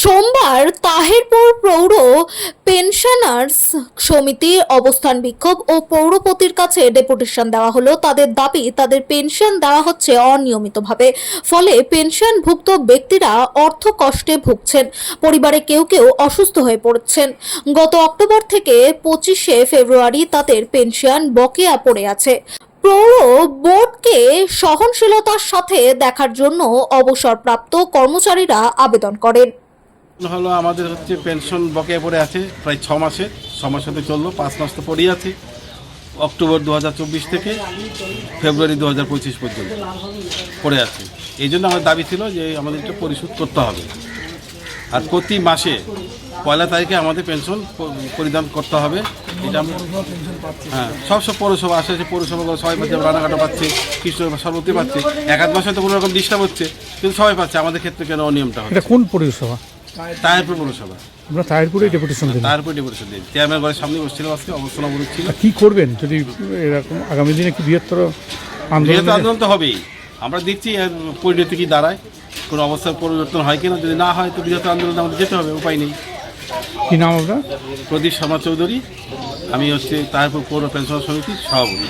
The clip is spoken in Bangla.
সোমবার তাহেরপুর পৌর পেনশনার্স সমিতির অবস্থান বিক্ষোভ ও পৌরপতির কাছে ডেপুটেশন দেওয়া হলো। তাদের দাবি, তাদের পেনশন দেওয়া হচ্ছে অনিয়মিতভাবে। ফলে পেনশনভুক্ত ব্যক্তিরা অর্থ কষ্টে ভুগছেন। পরিবারে কেউ কেউ অসুস্থ হয়ে পড়ছেন। গত অক্টোবর থেকে পঁচিশে ফেব্রুয়ারি তাদের পেনশন বকেয়া পড়ে আছে। পৌর বোর্ডকে সহনশীলতার সাথে দেখার জন্য অবসরপ্রাপ্ত কর্মচারীরা আবেদন করেন। হলো আমাদের হচ্ছে পেনশন বকেয়া পড়ে আছে, প্রায় ছ মাসে, ছ মাস হতে চলল, পাঁচ মাস তো পড়েই আছে। অক্টোবর দু হাজার চব্বিশ থেকে ফেব্রুয়ারি দু হাজার পঁচিশ পর্যন্ত পড়ে আছে। এই জন্য আমার দাবি ছিল যে আমাদের পরিশোধ করতে হবে। আর প্রতি মাসে পয়লা তারিখে আমাদের পেনশন পরিধান করতে হবে। এটা হ্যাঁ সব সব পৌরসভা আসে আছে পৌরসভাগুলো সবাই পাচ্ছে, রানাঘাটও পাচ্ছে কৃষ্ণ সর্বত্রই পাচ্ছে। এক আধ মাসে তো কোনো রকম ডিস্টার্ব হচ্ছে, কিন্তু সবাই পাচ্ছে। আমাদের ক্ষেত্রে কেন অনিয়মটা কোন পৌরসভা? তাহেরপুর পৌরসভা। আমরা তাহিরপুরে ডেপুটেশন দিলাম। তারপরে ডেপুটেশন দিন চেয়ারম্যান ঘরের সামনে বসছিল আজকে অবস্থান অবরোধ ছিল কি করবেন যদি এরকম আগামী দিনে কি বৃহত্তর আন্দোলন আন্দোলন তো হবেই। আমরা দেখছি পরিণতি কি দাঁড়ায় কোনো অবস্থার পরিবর্তন হয় কিনা যদি না হয় তো বৃহত্তর আন্দোলন আমাদের যেতে হবে উপায় নেই। কি নাম আপনার? প্রদীপ শর্মা চৌধুরী আমি হচ্ছে তারপর পৌর পেনশন সমিতির সভাপতি।